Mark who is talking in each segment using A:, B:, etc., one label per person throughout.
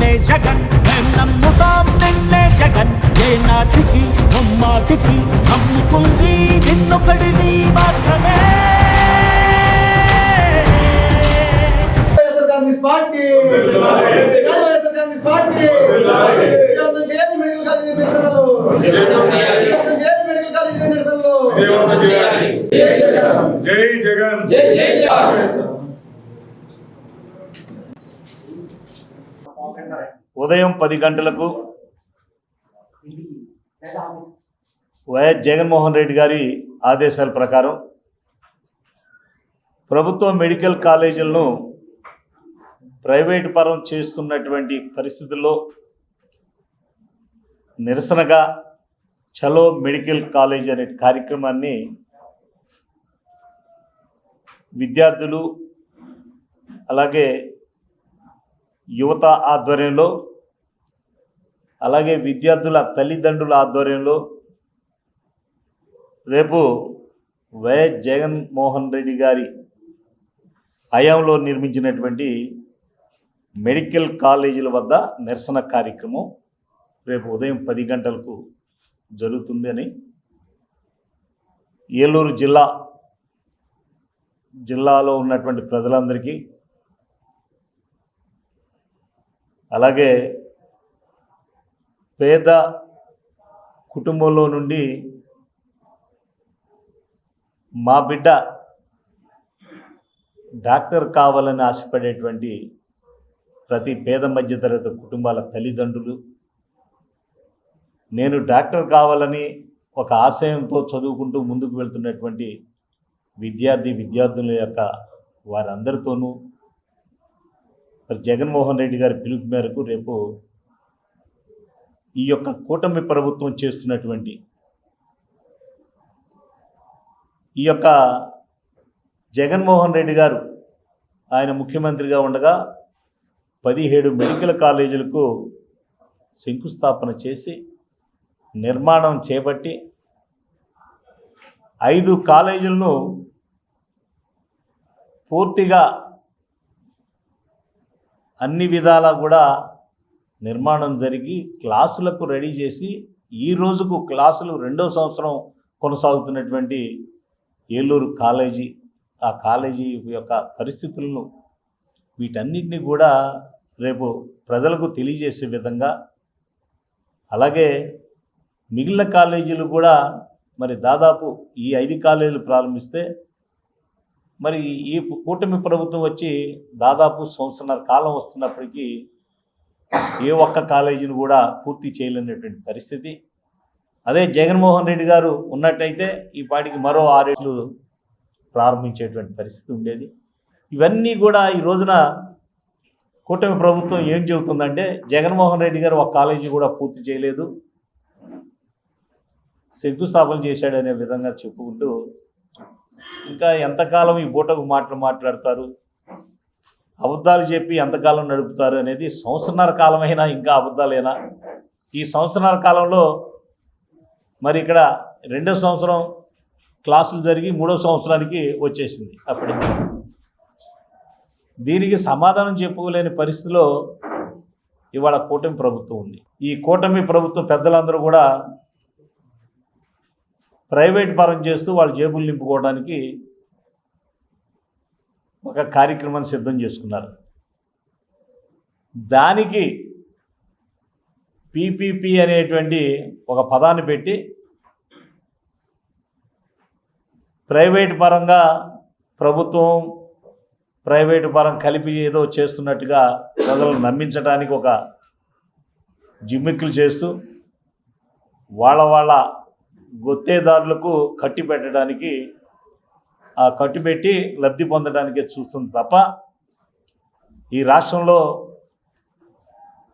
A: నిన్నే జగన్ మేం నమ్ముతాం నిన్నే జగన్. ఏ నాటికి నమ్మాటికి నమ్ముకుంది నిన్నొకడిని మాత్రమే.
B: పార్టీ. పార్టీ. మెడికల్ కాలేజీ నిరసనలు విజయవంతం చేయాలి మెడికల్ కాలేజీ నిరసనలు
C: జై జగన్
D: ఉదయం పది గంటలకు వైఎస్ జగన్మోహన్ రెడ్డి గారి ఆదేశాల ప్రకారం ప్రభుత్వ మెడికల్ కాలేజీలను ప్రైవేటు పరం చేస్తున్నటువంటి పరిస్థితుల్లో నిరసనగా చలో మెడికల్ కాలేజ్ అనే కార్యక్రమాన్ని విద్యార్థులు అలాగే యువత ఆధ్వర్యంలో అలాగే విద్యార్థుల తల్లిదండ్రుల ఆధ్వర్యంలో రేపు వైఎస్ జగన్మోహన్ రెడ్డి గారి హయాంలో నిర్మించినటువంటి మెడికల్ కాలేజీల వద్ద నిరసన కార్యక్రమం రేపు ఉదయం పది గంటలకు జరుగుతుందని ఏలూరు జిల్లా జిల్లాలో ఉన్నటువంటి ప్రజలందరికీ అలాగే పేద కుటుంబంలో నుండి మా బిడ్డ డాక్టర్ కావాలని ఆశపడేటువంటి ప్రతి పేద మధ్యతరగతి కుటుంబాల తల్లిదండ్రులు నేను డాక్టర్ కావాలని ఒక ఆశయంతో చదువుకుంటూ ముందుకు వెళ్తున్నటువంటి విద్యార్థి విద్యార్థుల యొక్క వారందరితోనూ జగన్మోహన్ రెడ్డి గారి పిలుపు మేరకు రేపు ఈ యొక్క కూటమి ప్రభుత్వం చేస్తున్నటువంటి ఈ యొక్క జగన్మోహన్ రెడ్డి గారు ఆయన ముఖ్యమంత్రిగా ఉండగా పదిహేడు మెడికల్ కాలేజీలకు శంకుస్థాపన చేసి నిర్మాణం చేపట్టి ఐదు కాలేజీలను పూర్తిగా అన్ని విధాలా కూడా నిర్మాణం జరిగి క్లాసులకు రెడీ చేసి ఈ రోజుకు క్లాసులు రెండో సంవత్సరం కొనసాగుతున్నటువంటి ఏలూరు కాలేజీ ఆ కాలేజీ యొక్క పరిస్థితులను వీటన్నిటిని కూడా రేపు ప్రజలకు తెలియజేసే విధంగా అలాగే మిగిలిన కాలేజీలు కూడా మరి దాదాపు ఈ ఐదు కాలేజీలు ప్రారంభిస్తే మరి ఈ కూటమి ప్రభుత్వం వచ్చి దాదాపు సంవత్సరాల కాలం వస్తున్నప్పటికీ ఏ ఒక్క కాలేజీని కూడా పూర్తి చేయలేనటువంటి పరిస్థితి. అదే జగన్మోహన్ రెడ్డి గారు ఉన్నట్టయితే ఈ పాటికి మరో ఆరేళ్ళు ప్రారంభించేటువంటి పరిస్థితి ఉండేది. ఇవన్నీ కూడా ఈ రోజున కూటమి ప్రభుత్వం ఏం చెబుతుందంటే జగన్మోహన్ రెడ్డి గారు ఒక కాలేజీ కూడా పూర్తి చేయలేదు. శంకుస్థాపన చేశాడనే విధంగా చెప్పుకుంటూ ఇంకా ఎంతకాలం ఈ బూటకు మాటలు మాట్లాడతారు? అబద్ధాలు చెప్పి ఎంతకాలం నడుపుతారు అనేది సంవత్సరాల కాలమైనా ఇంకా అబద్ధాలేనా? ఈ సంవత్సరాల కాలంలో మరి ఇక్కడ రెండో సంవత్సరం క్లాసులు జరిగి మూడో సంవత్సరానికి వచ్చేసింది అప్పటి దీనికి సమాధానం చెప్పుకోలేని పరిస్థితిలో ఇవాళ కూటమి ప్రభుత్వం ఉంది. ఈ కూటమి ప్రభుత్వం పెద్దలందరూ కూడా ప్రైవేట్ పరం చేస్తూ వాళ్ళ జేబులు నింపుకోవడానికి ఒక కార్యక్రమాన్ని సిద్ధం చేసుకున్నారు. దానికి పీపీపీ అనేటువంటి ఒక పదాన్ని పెట్టి ప్రైవేట్ పరంగా ప్రభుత్వం ప్రైవేటు పరం కలిపి ఏదో చేస్తున్నట్టుగా ప్రజలను నమ్మించడానికి ఒక జిమ్మిక్కులు చేస్తూ వాళ్ళ వాళ్ళ గొత్తేదారులకు కట్టి పెట్టడానికి ఆ లబ్ధి పొందడానికే చూస్తుంది తప్ప ఈ రాష్ట్రంలో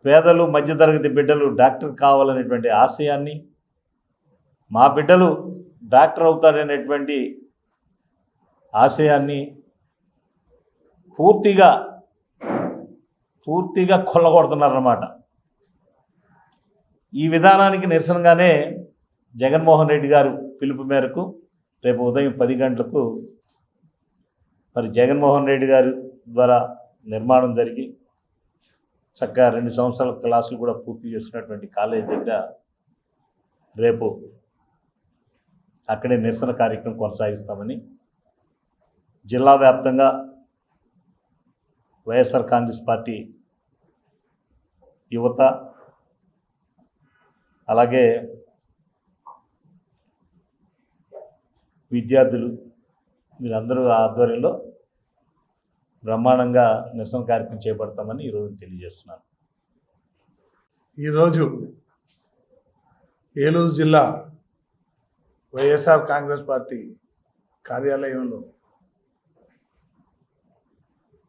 D: పేదలు మధ్యతరగతి బిడ్డలు డాక్టర్ కావాలనేటువంటి ఆశయాన్ని మా బిడ్డలు డాక్టర్ అవుతారనేటువంటి ఆశయాన్ని పూర్తిగా పూర్తిగా కొల్లగొడుతున్నారన్నమాట. ఈ విధానానికి నిరసనగానే జగన్మోహన్ రెడ్డి గారు పిలుపు మేరకు రేపు ఉదయం పది గంటలకు మరి జగన్మోహన్ రెడ్డి గారి ద్వారా నిర్మాణం జరిగి చక్కగా రెండు సంవత్సరాల క్లాసులు కూడా పూర్తి చేస్తున్నటువంటి కాలేజ్ దగ్గర రేపు అక్కడే నిరసన కార్యక్రమం కొనసాగిస్తామని జిల్లా వ్యాప్తంగా వైఎస్ఆర్ కాంగ్రెస్ పార్టీ యువత అలాగే విద్యార్థులు వీరందరూ ఆధ్వర్యంలో బ్రహ్మాండంగా నిరసన కార్యక్రమం చేపడతామని ఈరోజు తెలియజేస్తున్నాను.
C: ఈరోజు ఏలూరు జిల్లా వైఎస్ఆర్ కాంగ్రెస్ పార్టీ కార్యాలయంలో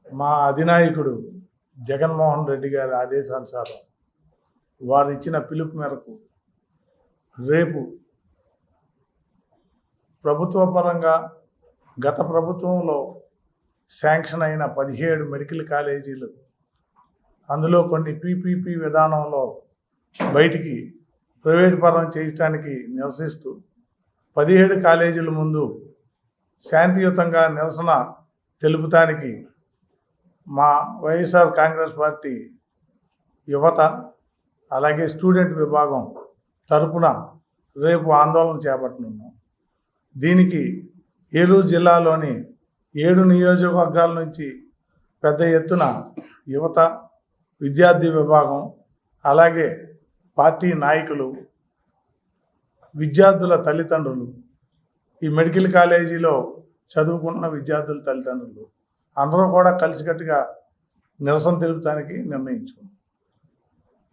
C: మా అధినాయకుడు జగన్మోహన్ రెడ్డి గారి ఆదేశానుసారం వారు ఇచ్చిన పిలుపు మేరకు రేపు ప్రభుత్వ పరంగా గత ప్రభుత్వంలో శాంక్షన్ అయిన పదిహేడు మెడికల్ కాలేజీలు అందులో కొన్ని పీపీపీ విధానంలో బయటికి ప్రైవేట్ పరం చేయించడానికి నిరసిస్తూ పదిహేడు కాలేజీల ముందు శాంతియుతంగా నిరసన తెలుపుతానికి మా వైఎస్ఆర్ కాంగ్రెస్ పార్టీ యువత అలాగే స్టూడెంట్ విభాగం తరపున రేపు ఆందోళన చేపట్టనున్నాం. దీనికి ఏలూరు జిల్లాలోని ఏడు నియోజకవర్గాల నుంచి పెద్ద ఎత్తున యువత విద్యార్థి విభాగం అలాగే పార్టీ నాయకులు విద్యార్థుల తల్లిదండ్రులు ఈ మెడికల్ కాలేజీలో చదువుకుంటున్న విద్యార్థుల తల్లిదండ్రులు అందరూ కూడా కలిసికట్టుగా నిరసన తెలుపడానికి నిర్ణయించుకున్నాం.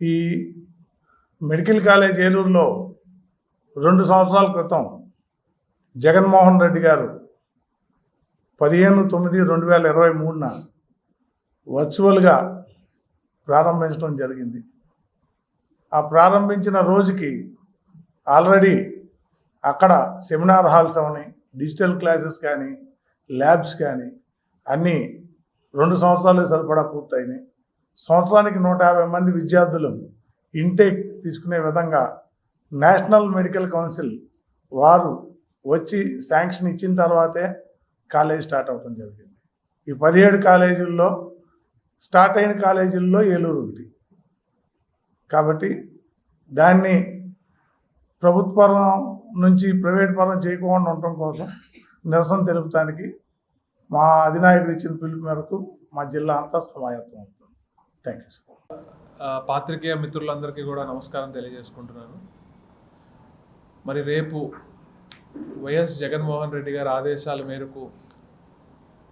C: ఈ మెడికల్ కాలేజ్ ఏలూరులో రెండు సంవత్సరాల క్రితం జగన్మోహన్ రెడ్డి గారు పదిహేను తొమ్మిది రెండు వేల ఇరవై మూడున వర్చువల్గా ప్రారంభించడం జరిగింది. ఆ ప్రారంభించిన రోజుకి ఆల్రెడీ అక్కడ సెమినార్ హాల్స్ అవని డిజిటల్ క్లాసెస్ కానీ ల్యాబ్స్ కానీ అన్నీ రెండు సంవత్సరాలు సరిపడా పూర్తయినాయి. సంవత్సరానికి నూట యాభై మంది విద్యార్థులు ఇంటేక్ తీసుకునే విధంగా నేషనల్ మెడికల్ కౌన్సిల్ వారు వచ్చి శాంక్షన్ ఇచ్చిన తర్వాతే కాలేజ్ స్టార్ట్ అవడం జరిగింది. ఈ పదిహేడు కాలేజీల్లో స్టార్ట్ అయిన కాలేజీల్లో ఏలూరు ఒకటి. కాబట్టి దాన్ని ప్రభుత్వ పరం నుంచి ప్రైవేట్ పరం చేయకుండా ఉండటం కోసం నిరసన తెలుపడానికి మా అధినాయకుడు ఇచ్చిన పిలుపు మేరకు మా జిల్లా అంతా సమాయత్తం అవుతుంది. థ్యాంక్ యూ సార్
E: పాత్రికేయ మిత్రులందరికీ కూడా నమస్కారం తెలియజేసుకుంటున్నాను. మరి రేపు వైఎస్ జగన్మోహన్ రెడ్డి గారి ఆదేశాల మేరకు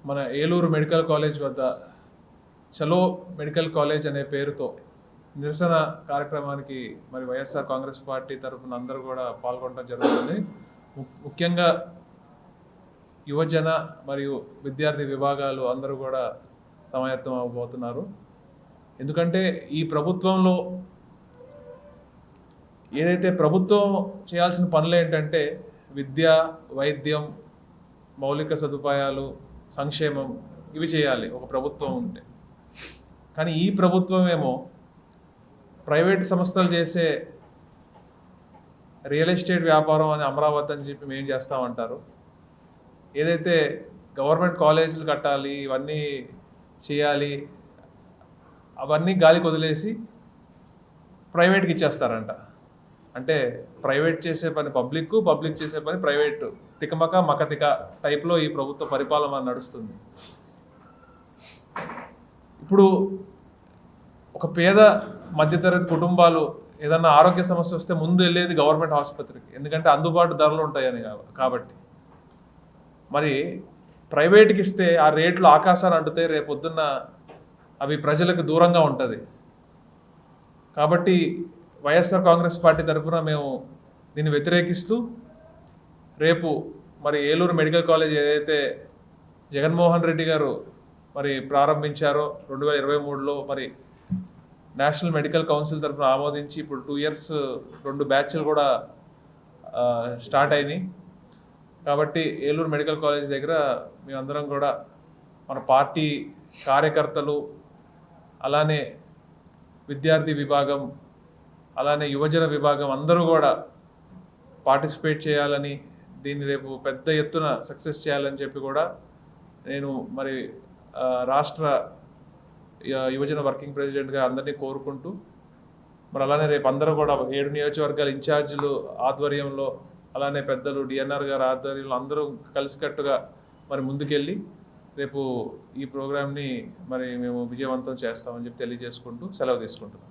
E: మన ఏలూరు మెడికల్ కాలేజ్ వద్ద చలో మెడికల్ కాలేజ్ అనే పేరుతో నిరసన కార్యక్రమానికి మరి వైఎస్ఆర్ కాంగ్రెస్ పార్టీ తరఫున అందరూ కూడా పాల్గొనడం జరుగుతుంది. ము- ముఖ్యంగా యువజన మరియు విద్యార్థి విభాగాలు అందరూ కూడా సమాయత్తం అవబోతున్నారు. ఎందుకంటే ఈ ప్రభుత్వంలో ఏదైతే ప్రభుత్వం చేయాల్సిన పనులు ఏంటంటే విద్య వైద్యం మౌలిక సదుపాయాలు సంక్షేమం ఇవి చేయాలి. ఒక ప్రభుత్వం ఉంటే. కానీ ఈ ప్రభుత్వం ఏమో ప్రైవేట్ సంస్థలు చేసే రియల్ ఎస్టేట్ వ్యాపారం అని అమరావతి అని చెప్పి మేము చేస్తామంటారు. ఏదైతే గవర్నమెంట్ కాలేజీలు కట్టాలి ఇవన్నీ చేయాలి అవన్నీ గాలికి వదిలేసి ప్రైవేట్కి ఇచ్చేస్తారంట. అంటే ప్రైవేట్ చేసే పని పబ్లిక్ పబ్లిక్ చేసే పని ప్రైవేట్. తికమక మకతిక టైప్లో ఈ ప్రభుత్వ పరిపాలన నడుస్తుంది. ఇప్పుడు ఒక పేద మధ్యతరగతి కుటుంబాలు ఏదన్నా ఆరోగ్య సమస్య వస్తే ముందు వెళ్ళేది గవర్నమెంట్ ఆసుపత్రికి. ఎందుకంటే అందుబాటు ధరలు ఉంటాయని కాబట్టి. మరి ప్రైవేట్కి ఇస్తే ఆ రేట్లు ఆకాశాన్ని అంటుతే రేపొద్దున్న అవి ప్రజలకు దూరంగా ఉంటుంది. కాబట్టి వైఎస్ఆర్ కాంగ్రెస్ పార్టీ తరఫున మేము దీన్ని వ్యతిరేకిస్తూ రేపు మరి ఏలూరు మెడికల్ కాలేజ్ ఏదైతే జగన్మోహన్ రెడ్డి గారు మరి ప్రారంభించారో రెండు వేల ఇరవై మూడులో మరి నేషనల్ మెడికల్ కౌన్సిల్ తరఫున ఆమోదించి ఇప్పుడు టూ ఇయర్స్ రెండు బ్యాచ్లు కూడా స్టార్ట్ అయినాయి. కాబట్టి ఏలూరు మెడికల్ కాలేజ్ దగ్గర మేమందరం కూడా మన పార్టీ కార్యకర్తలు అలానే విద్యార్థి విభాగం అలానే యువజన విభాగం అందరూ కూడా పార్టిసిపేట్ చేయాలని దీన్ని రేపు పెద్ద ఎత్తున సక్సెస్ చేయాలని చెప్పి కూడా నేను మరి రాష్ట్ర యువజన వర్కింగ్ ప్రెసిడెంట్గా అందరినీ కోరుకుంటూ మరి అలానే రేపు అందరూ కూడా ఏడు నియోజకవర్గాల ఇన్ఛార్జీలు ఆధ్వర్యంలో అలానే పెద్దలు డిఎన్ఆర్ గారు ఆధ్వర్యంలో అందరూ కలిసికట్టుగా మరి ముందుకెళ్ళి రేపు ఈ ప్రోగ్రామ్ని మరి మేము విజయవంతం చేస్తామని చెప్పి తెలియజేసుకుంటూ సెలవు తీసుకుంటున్నాం.